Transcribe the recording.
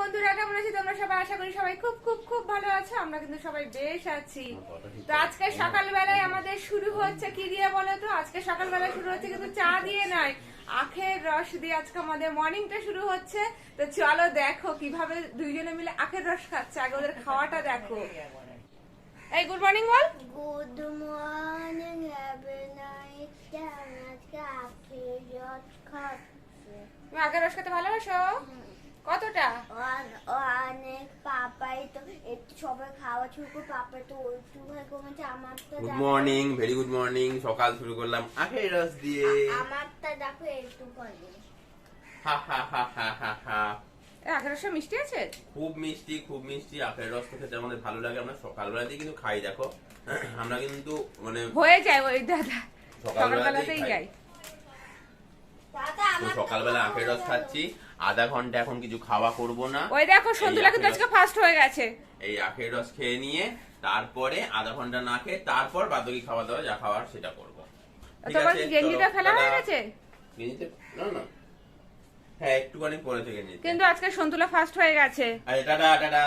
বন্ধুরা কেমন আছি? তোমরা সবাই আশা করি সবাই খুব খুব খুব ভালো আছো। আমরা কিন্তু সবাই বেশ আছি। তো আজকে সকালবেলায় আমাদের শুরু হচ্ছে কি দিয়ে বলো তো? আজকে সকালবেলায় শুরু হচ্ছে কিন্তু চা দিয়ে নয় আখের রস দিয়ে। আজকে আমাদের মর্নিংটা শুরু হচ্ছে। তো চলো দেখো কীভাবে দুইজনে মিলে আখের রস খাচ্ছে। আগে ওদের খাওয়াটা দেখো। এই গুড মর্নিং বল। গুড মর্নিং আখের রস খাচ্ছে? আখের রস খেতে ভালোবাসো? কতটা? অন- অনেক পাপাই তো একটু সবাই খাওয়া শুরু করে পাপাই তো একটু ভাই কমেছে আমারটা good morning very good morning সকাল শুরু করলাম আখের রস দিয়ে। আমারটা দেখো একটু করে হা হা হা হা হা হা। আখের রস মিষ্টি আছে? খুব মিষ্টি খুব মিষ্টি আখের রস তো খেতে আমাদের ভালো লাগে আমরা সকালবেলাতেই কিন্তু খাই দেখো। আমরা কিন্তু মানে হয়ে যায় ওই দাদা সকালবেলাতেই সকালবেলাতেই খাই। তো সকালবেলা আখের রস খাচ্ছি। আধা ঘণ্টা এখন কিছু খাওয়া করব না। ওই দেখো সন্তুলা কিন্তু আজকে ফার্স্ট হয়ে গেছে। এই আখের রস খেয়ে নিয়ে তারপরে আধা ঘণ্টা না খেয়ে তারপর বাদবাকি খাওয়া দাওয়া যা খাওয়ার সেটা করব। তোমার গেঞ্জিটা ফেলা হয়ে গেছে? গেঞ্জিতে না না। হ্যাঁ একটুখানি পরে থেকে গেঞ্জিতে কিন্তু আজকে সন্তুলা ফার্স্ট হয়ে গেছে। আরে টাটা। টাটা।